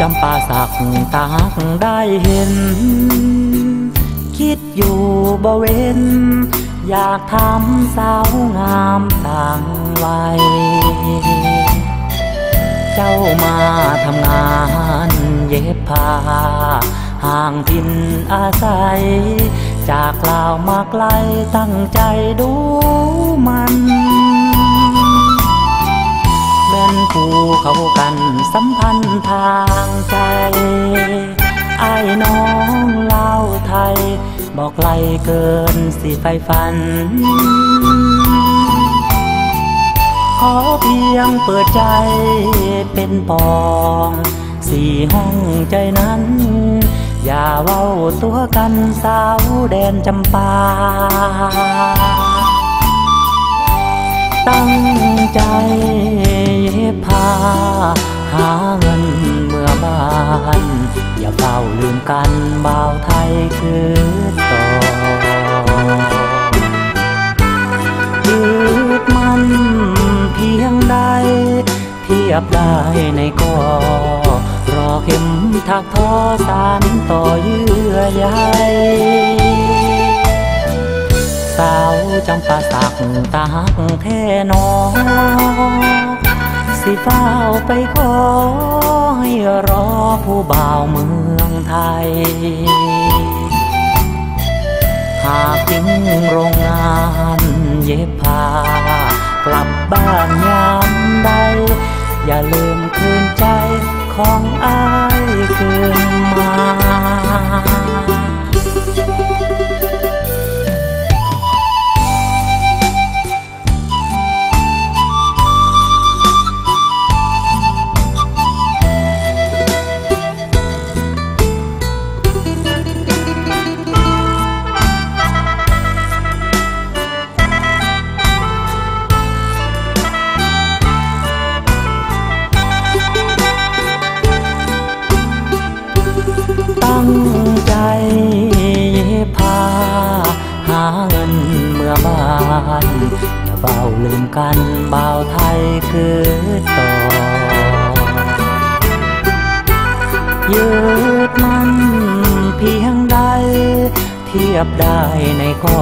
จำปาสักตากได้เห็น คิดอยู่บ่เว้น อยากทำสาวงามต่างวัย เจ้ามาทำงานเย็บผ้าห่างถิ่นอาศัย จากลาวมาไกลตั้งใจดูมัน เขากันสัมพันธ์ทางใจไอ้น้องเล่าไทย บอกไกลเกินสิไฟฝัน ขอเพียงเปิดใจเป็นปอง สี่ห้องใจนั้น อย่าเว้าตัวกันสาวแดนจำปา ตั้งใจเย็บผ้าหาเงินเมื่อบ้าน อย่าเฝ้าลืมกันบ่าวไทยคือต่อยืดมันเพียงใดเทียบได้ในก็รอเข็มถักทอสารต่อเยื่อใยาว จำปาสักตาหักแท่นอสิเฝ้าไปขอให้รอผู้บ่าวเมืองไทย หากทิ้งโรงงานเย็บผ้ากลับบ้านยามใด อย่าลืมคืนใจของอา ตั้งใจเย็บผ้าหาเงินเมื่อบ้านอย่าเบาลืมกันบ่าวไทยคือต่อยืดมันเพียงใด เทียบได้ในข้อ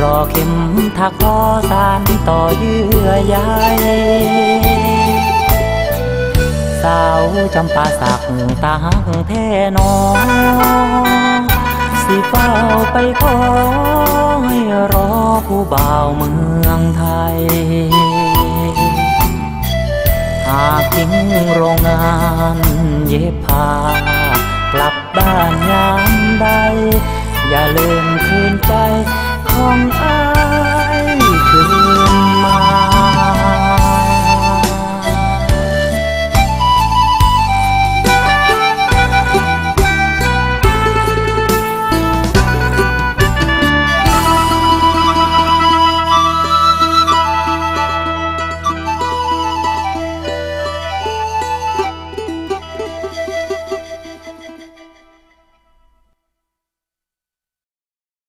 รอเข็มถักพอสานต่อเยื่อใย สาวจำปาสักตาหักแท่นอสิเฝ้าไปขอให้รอผู้บ่าวเมืองไทย หากทิ้งโรงงานเย็บผ้ากลับบ้านยามใด อย่าลืมคืนใจของอา